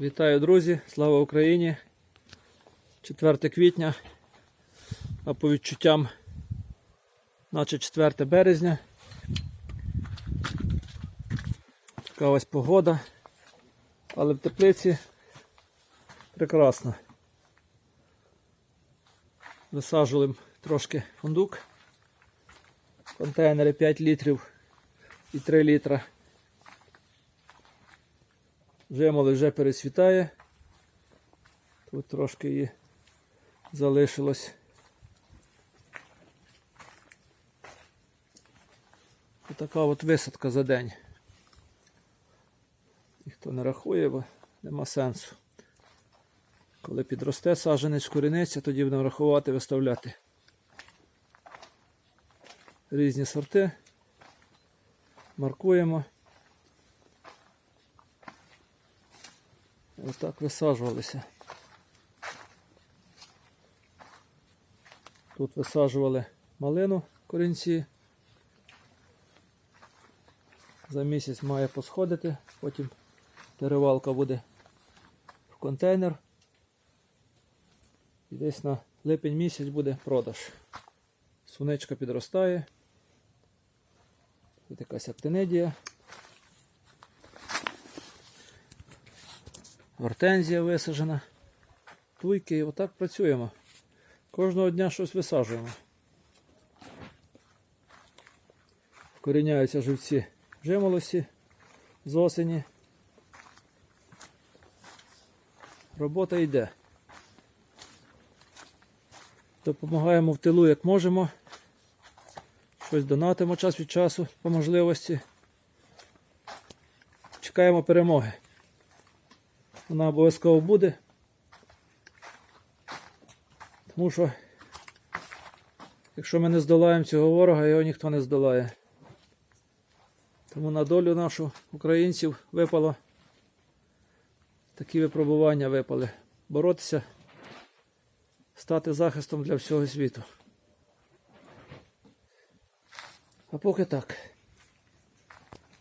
Вітаю, друзі! Слава Україні! 4 квітня, а по відчуттям, наче 4 березня. Така ось погода, але в теплиці прекрасно. Висаджували трошки фундук, контейнери 5 літрів і 3 літра. Жемоли вже пересвітає. Тут трошки її залишилось. Така от висадка за день. Ніхто не рахує, бо нема сенсу. Коли підросте саджанець корінеться, тоді будемо рахувати, виставляти різні сорти. Маркуємо. Ось так висаджувалися. Тут висаджували малину корінці. За місяць має посходити, потім перевалка буде в контейнер. І десь на липень місяць буде продаж. Сунечка підростає. Тут якась актинидія. Гортензія висаджена. Туйки, і отак працюємо. Кожного дня щось висаджуємо. Вкоріняються живці жимолості з осені. Робота йде. Допомагаємо в тилу як можемо. Щось донатимо час від часу по можливості. Чекаємо перемоги. Вона обов'язково буде. Тому що, якщо ми не здолаємо цього ворога, його ніхто не здолає. Тому на долю нашу українців випало такі випробування випали. Боротися, стати захистом для всього світу. А поки так.